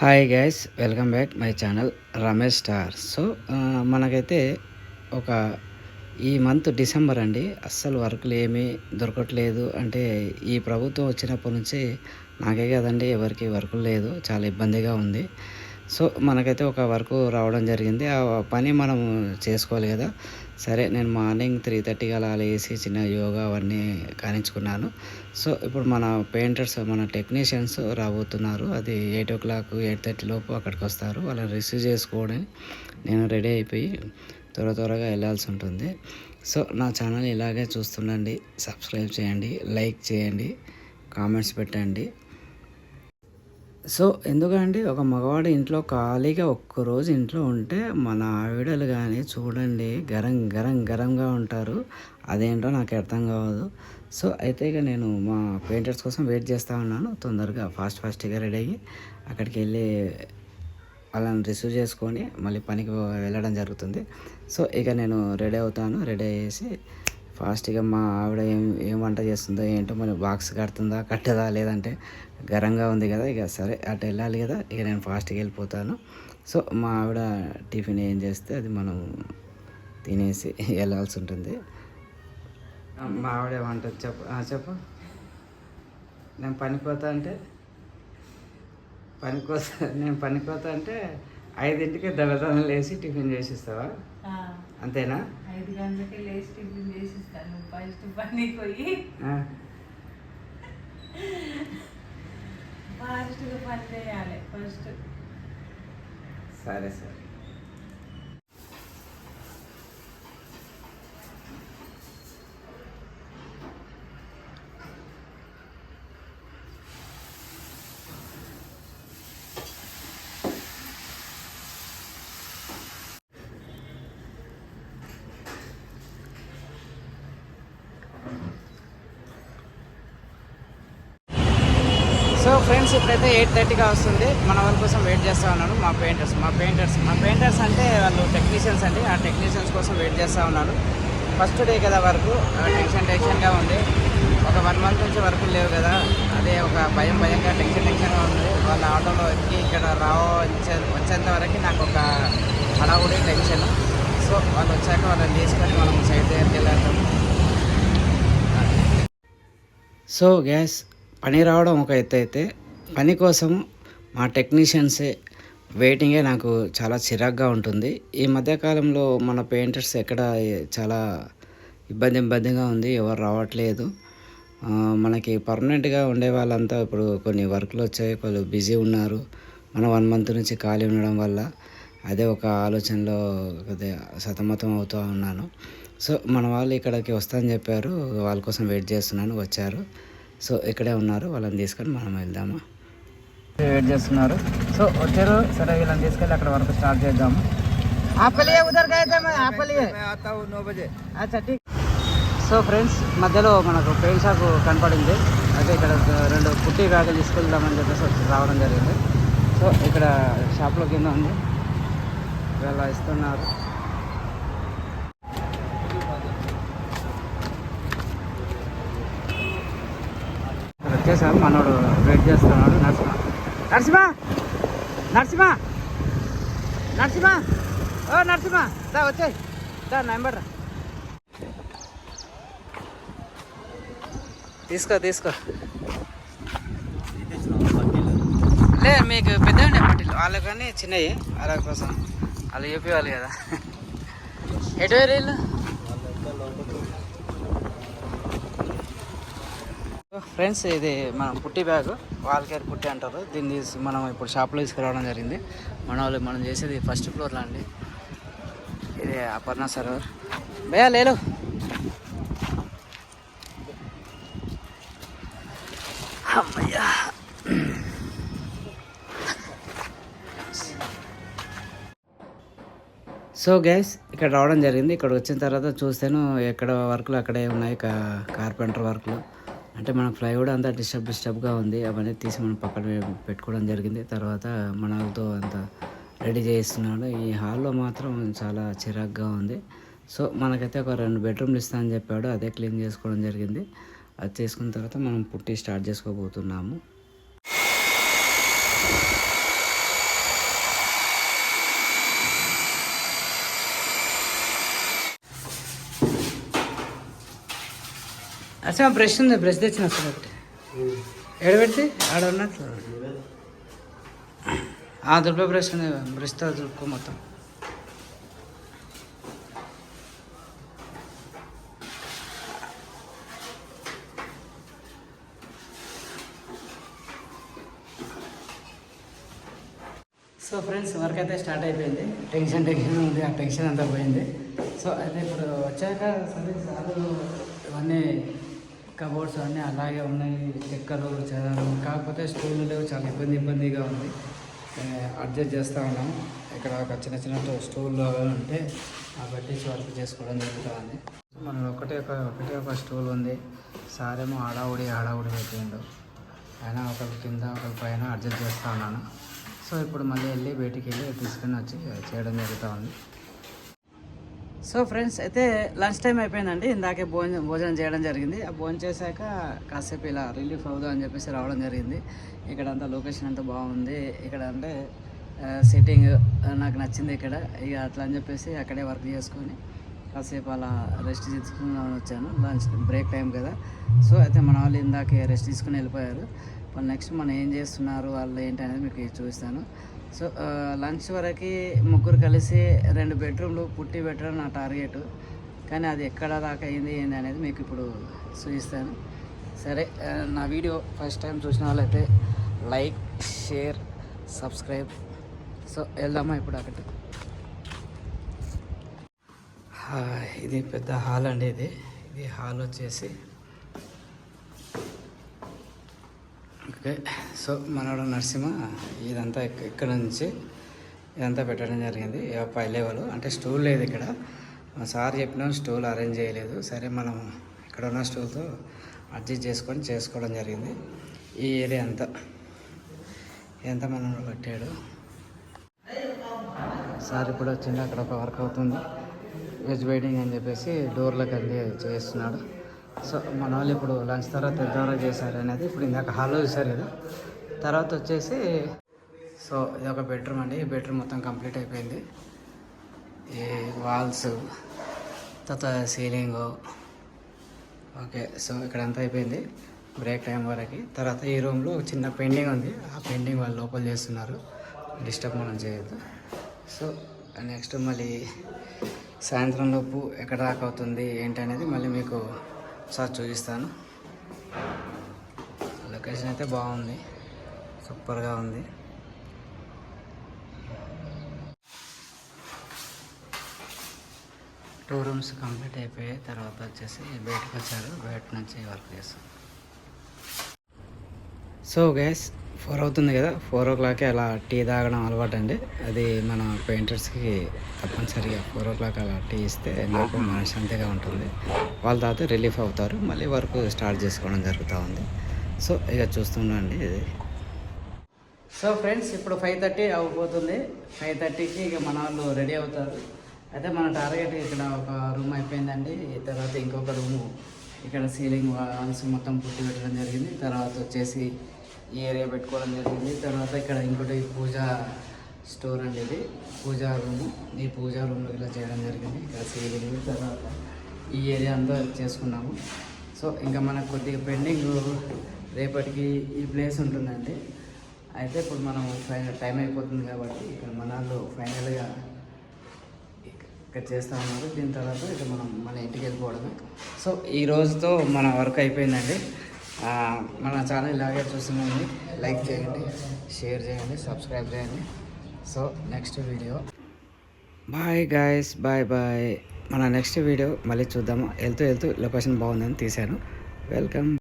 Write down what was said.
Hi guys welcome back my channel Ramesh star so మనకైతే ఒక ఈ మంత్ డిసెంబర్ అండి. అస్సలు వర్క్లు ఏమీ దొరకట్లేదు. అంటే ఈ ప్రభుత్వం వచ్చినప్పటి నుంచి నాకే కదండి ఎవరికి వర్క్ లేదు. చాలా ఇబ్బందిగా ఉంది. సో మనకైతే ఒక వర్క్ రావడం జరిగింది. ఆ పని మనం చేసుకోవాలి కదా. సరే నేను మార్నింగ్ త్రీ థర్టీకి అలా లేసి చిన్న యోగా అవన్నీ కానించుకున్నాను. సో ఇప్పుడు మన పెయింటర్స్ మన టెక్నీషియన్స్ రాబోతున్నారు. అది eight o'clock eight thirty లోపు అక్కడికి వస్తారు. వాళ్ళని రిసీవ్ చేసుకోవడం నేను రెడీ అయిపోయి త్వర త్వరగా వెళ్ళాల్సి ఉంటుంది. సో నా ఛానల్ ఇలాగే చూస్తుండండి సబ్స్క్రైబ్ చేయండి లైక్ చేయండి కామెంట్స్ పెట్టండి. సో ఎందుకంటే ఒక మగవాడు ఇంట్లో ఖాళీగా ఒక్కరోజు ఇంట్లో ఉంటే మన ఆవిడలు కానీ చూడండి గరం గరం గరంగా ఉంటారు. అదేంటో నాకు అర్థం కావదు. సో అయితే ఇక నేను మా పెయింటర్స్ కోసం వెయిట్ చేస్తూ ఉన్నాను. తొందరగా ఫాస్ట్ ఫాస్ట్గా రెడీ అయ్యి అక్కడికి వెళ్ళి వాళ్ళని రిసీవ్ చేసుకొని మళ్ళీ పనికి వెళ్ళడం జరుగుతుంది. సో ఇక నేను రెడీ అవుతాను. రెడీ అయ్యేసి ఫాస్ట్గా మా ఆవిడ ఏం ఏం వంట చేస్తుందో ఏంటో మరి బాక్స్ కడుతుందా కట్టదా లేదంటే గరంగా ఉంది కదా ఇక సరే అటు వెళ్ళాలి కదా ఇక నేను ఫాస్ట్గా వెళ్ళిపోతాను. సో మా ఆవిడ టిఫిన్ ఏం చేస్తే అది మనం తినేసి వెళ్ళాల్సి ఉంటుంది. మా ఆవిడ వంట చెప్పు చెప్పు. నేను పనిపోతా అంటే? పనికోతా నేను పనికోతా అంటే ఐదింటికి దళదళం లేచి టిఫిన్ చేసిస్తావా అంతేనా? ఐదు గంటలకి లేచి టిఫిన్ చేసిస్తాను ఫస్ట్ పని పోయి ఆ, ఫాస్ట్గా పని చేయాలి ఫస్ట్ సరే సరే సో ఫ్రెండ్స్ ఇప్పుడైతే ఎయిట్ థర్టీగా వస్తుంది. మన వాళ్ళ కోసం వెయిట్ చేస్తూ ఉన్నాను మా పెయింటర్స్ మా పెయింటర్స్ మా పెయింటర్స్ అంటే వాళ్ళు టెక్నీషియన్స్ అండి. ఆ టెక్నీషియన్స్ కోసం వెయిట్ చేస్తూ ఉన్నాను ఫస్ట్ డే కదా వరకు టెన్షన్ టెన్షన్గా ఉంది. ఒక వన్ మంత్ నుంచి వరకు లేవు కదా. అదే ఒక భయం భయంగా టెన్షన్ టెన్షన్గా ఉంది. వాళ్ళ ఆటోలో ఎక్కి ఇక్కడ రావ వచ్చే వచ్చేంత వరకు నాకు ఒక హడావుడి టెన్షన్ సో వాళ్ళు వచ్చాక వాళ్ళని తీసుకొని మనం సైడ్ దగ్గరికి వెళ్ళాము సో గ్యాస్ పని రావడం ఒక ఎత్తు అయితే పని కోసం మా టెక్నీషియన్సే వెయిటింగే నాకు చాలా చిరాగ్గా ఉంటుంది. ఈ మధ్యకాలంలో మన పెయింటర్స్ ఎక్కడ చాలా ఇబ్బంది ఇబ్బందిగా ఉంది ఎవరు రావట్లేదు. మనకి పర్మనెంట్గా ఉండే వాళ్ళంతా ఇప్పుడు కొన్ని వర్క్లు వచ్చాయి వాళ్ళు బిజీ ఉన్నారు. మనం వన్ మంత్ నుంచి ఖాళీ ఉండడం వల్ల అదే ఒక ఆలోచనలో అదే సతమతం అవుతూ ఉన్నాను. సో మన వాళ్ళు ఇక్కడికి వస్తామని చెప్పారు వాళ్ళ కోసం వెయిట్ చేస్తున్నాను వచ్చారు. సో ఇక్కడే ఉన్నారు వాళ్ళని తీసుకొని మనం వెళ్దామా? వెయిట్ చేస్తున్నారు? సో వచ్చారు. సరే వీళ్ళని తీసుకెళ్ళి అక్కడ వరకు స్టార్ట్ చేద్దాము ఆపలియే ఉదర్ సో ఫ్రెండ్స్ మధ్యలో మనకు పెయింట్ షాప్ కనపడింది. అయితే ఇక్కడ రెండు పుట్టి బ్యాగులు తీసుకెళ్దామని చెప్పేసి వచ్చి రావడం జరిగింది. సో ఇక్కడ షాప్లో కింద ఉంది. ఇలా ఇస్తున్నారు. వచ్చేసారు. మనోడు వెయిట్ చేస్తున్నాడు. నరసింహ నరసింహ! నరసింహ! నరసింహ! ఓ నరసింహ! దా వచ్చాయి. దా నెంబర్ తీసుకో తీసుకో. లే మీకు పెద్ద పట్టిలు వాళ్ళకి కానీ చిన్నవి. వాళ్ళ కోసం. వాళ్ళు చెప్పేవాళ్ళు కదా. ఎటు వేరు ఫ్రెండ్స్ ఇది మనం పుట్టి బ్యాగ్ వాళ్ళకేర్ పుట్టి అంటారు. దీన్ని మనం ఇప్పుడు షాప్లో తీసుకురావడం జరిగింది. మన వాళ్ళు మనం చేసేది ఫస్ట్ ఫ్లోర్లో అండి. ఇది అపర్ణ సర్వర్ భయా లేరు అమ్మయ్యా. సో గ్యాస్ ఇక్కడ రావడం జరిగింది. ఇక్కడ వచ్చిన తర్వాత చూస్తాను ఎక్కడ వర్క్లు అక్కడే ఉన్నాయి. కార్పెంటర్ వర్క్లు అంటే మనకు ఫ్లైవుడ్ అంతా డిస్టర్బ్ డిస్టర్బ్గా ఉంది. అవన్నీ తీసి మనం పక్కన పెట్టుకోవడం జరిగింది. తర్వాత మనతో అంత రెడీ చేయిస్తున్నాడు ఈ హాల్లో మాత్రం చాలా చిరాగ్గా ఉంది. సో మనకైతే ఒక రెండు బెడ్రూమ్లు ఇస్తా అని చెప్పాడు. అదే క్లీన్ చేసుకోవడం జరిగింది. అది చేసుకున్న తర్వాత మనం పుట్టి స్టార్ట్ చేసుకోబోతున్నాము. అసలు బ్రష్ ఉంది బ్రష్ తెచ్చిన అసలు ఒకటి. ఎడబెడితే ఆడ ఉన్నట్లు ఆ దుర్ప బ్రష్ ఉంది బ్రష్తో దుర్కో మొత్తం. సో ఫ్రెండ్స్ వర్క్ అయితే స్టార్ట్ అయిపోయింది. టెన్షన్ టెన్షన్ ఉంది ఆ టెన్షన్ అంతా పోయింది. సో అయితే ఇప్పుడు వచ్చాక సరే సార్ ఇవన్నీ కబోర్డ్స్ అన్నీ అలాగే ఉన్నాయి. చెక్కలు చదవరు కాకపోతే స్టూల్ లేవు. చాలా ఇబ్బంది ఇబ్బందిగా ఉంది. అడ్జస్ట్ చేస్తూ ఉన్నాం. ఇక్కడ ఒక చిన్న చిన్న స్టూల్ ఉంటే ఆ పెట్టేసి వర్క్ చేసుకోవడం జరుగుతుంది. మనం ఒకటే ఒక ఒకటే ఒక స్టూల్ ఉంది. సారేమో ఆడావుడి ఆడావుడి పెట్టిండు. అయినా ఒకరి కింద ఒకరి పైన అడ్జస్ట్ చేస్తూ ఉన్నాను. సో ఇప్పుడు మళ్ళీ వెళ్ళి బయటికి వెళ్ళి తీసుకుని వచ్చి చేయడం జరుగుతూ ఉంది. సో ఫ్రెండ్స్ అయితే లంచ్ టైం అయిపోయిందండి. ఇందాకే భోజనం భోజనం చేయడం జరిగింది. ఆ భోజనం చేశాక కాసేపు ఇలా రిలీఫ్ అవుదాం అని చెప్పేసి రావడం జరిగింది. ఇక్కడ అంతా లొకేషన్ అంతా బాగుంది. ఇక్కడ అంటే సిట్టింగ్ నాకు నచ్చింది ఇక్కడ. ఇక అట్లా అని చెప్పేసి అక్కడే వర్క్ చేసుకొని కాసేపు అలా రెస్ట్ తీసుకుని వచ్చాను. లంచ్ బ్రేక్ టైం కదా. సో అయితే మన వాళ్ళు ఇందాకే రెస్ట్ తీసుకుని వెళ్ళిపోయారు. వాళ్ళు నెక్స్ట్ మనం ఏం చేస్తున్నారు వాళ్ళు ఏంటి అనేది మీకు చూపిస్తాను. సో లంచ్ వరకు ముగ్గురు కలిసి రెండు బెడ్రూమ్లు పుట్టి పెట్టడం నా టార్గెట్ కానీ అది ఎక్కడ దాకా అయింది ఏంది అనేది మీకు ఇప్పుడు చూపిస్తాను. సరే uh, నా వీడియో ఫస్ట్ టైం చూసిన వాళ్ళైతే లైక్ షేర్ సబ్స్క్రైబ్ సో వెళ్దామా ఇప్పుడు అక్కడికి? ఇది పెద్ద హాల్ అండి ఇది. ఇది హాల్ వచ్చేసి ఓకే. సో మనోడు నరసింహ ఇదంతా ఇక్కడ నుంచి ఇదంతా పెట్టడం జరిగింది. పై లెవెల్. అంటే స్టూల్ లేదు ఇక్కడ. సార్ చెప్పినాం స్టూల్ అరేంజ్ చేయలేదు. సరే మనం ఇక్కడ ఉన్న స్టూల్తో అడ్జస్ట్ చేసుకొని చేసుకోవడం జరిగింది. ఈ ఏరియా అంతా. ఎంత మనోడు కట్టాడు? సార్ ఇప్పుడు వచ్చింది అక్కడ ఒక వర్క్ అవుతుంది. వెజ్ వెయిటింగ్ అని చెప్పేసి డోర్లకు అన్ని చేస్తున్నాడు. సో మన వాళ్ళు ఇప్పుడు లంచ్ తర్వాత ఎంతవరకు చేశారు అనేది ఇప్పుడు ఇందాక హాల్లో చూసారు కదా. తర్వాత వచ్చేసి సో ఇది ఒక బెడ్రూమ్ అండి. ఈ బెడ్రూమ్ మొత్తం కంప్లీట్ అయిపోయింది. ఈ వాల్స్ తర్వాత సీలింగ్. ఓకే సో ఇక్కడ అంతా అయిపోయింది. బ్రేక్ టైం వరకు. తర్వాత ఈ రూమ్లో చిన్న పెండింగ్ ఉంది. ఆ పెండింగ్ వాళ్ళు లోపల చేస్తున్నారు. డిస్టర్బ్ మనం చేయొద్దు. సో నెక్స్ట్ మళ్ళీ సాయంత్రం లోపు ఎక్కడ దాకా అవుతుంది ఏంటి అనేది మళ్ళీ మీకు ఒకసారి చూపిస్తాను. లొకేషన్ అయితే బాగుంది. సూపర్గా ఉంది. టూ రూమ్స్ కంప్లీట్ అయిపోయాయి తర్వాత వచ్చేసి బయటకు వచ్చారు. బయట నుంచి వర్క్ చేస్తాం. సో గ్యాస్ ఫోర్ అవుతుంది కదా ఫోర్ ఓ క్లాక్ అలా టీ తాగడం అలవాటు అండి అది మన పెయింటర్స్కి తప్పనిసరిగా ఫోర్ ఓ క్లాక్ అలా టీ ఇస్తే మాకు మనశ్శాంతిగా ఉంటుంది. వాళ్ళ తర్వాత రిలీఫ్ అవుతారు మళ్ళీ వర్క్ స్టార్ట్ చేసుకోవడం జరుగుతూ ఉంది. సో ఇక చూస్తుండండి ఇది. సో ఫ్రెండ్స్ ఇప్పుడు ఫైవ్ థర్టీ అవ్వబోతుంది. ఫైవ్ థర్టీకి ఇక మన వాళ్ళు రెడీ అవుతారు. అయితే మన టార్గెట్ ఇక్కడ ఒక రూమ్ అయిపోయిందండి. తర్వాత ఇంకొక రూము. ఇక్కడ సీలింగ్ వాల్స్ మొత్తం పుట్టి పెట్టడం జరిగింది. తర్వాత వచ్చేసి ఈ ఏరియా పెట్టుకోవడం జరిగింది. తర్వాత ఇక్కడ ఇంకోటి పూజా స్టోర్ అండి ఇది. పూజా రూమ్. ఈ పూజా రూమ్లో ఇలా చేయడం జరిగింది. ఇక్కడ సీలింగ్ తర్వాత ఈ ఏరియా అంతా చేసుకున్నాము. సో ఇంకా మనకు కొద్దిగా పెండింగ్ రేపటికి ఈ ప్లేస్ ఉంటుందండి. అయితే ఇప్పుడు మనం ఫైనల్ టైం అయిపోతుంది కాబట్టి ఇక్కడ మన ఫైనల్గా ఇక్కడ చేస్తూ ఉన్నారు. దీని తర్వాత ఇక మనం మన ఇంటికి వెళ్ళిపోవడమే. సో ఈ రోజుతో మన వర్క్ అయిపోయిందండి. మన ఛానల్ ఇలాగే చూస్తున్నాండి లైక్ చేయండి షేర్ చేయండి సబ్స్క్రైబ్ చేయండి. So next video bye guys bye bye మన నెక్స్ట్ వీడియో మళ్ళీ చూద్దాము. వెళ్తూ వెళ్తూ లొకేషన్ బాగుందని తీశాను. వెల్కమ్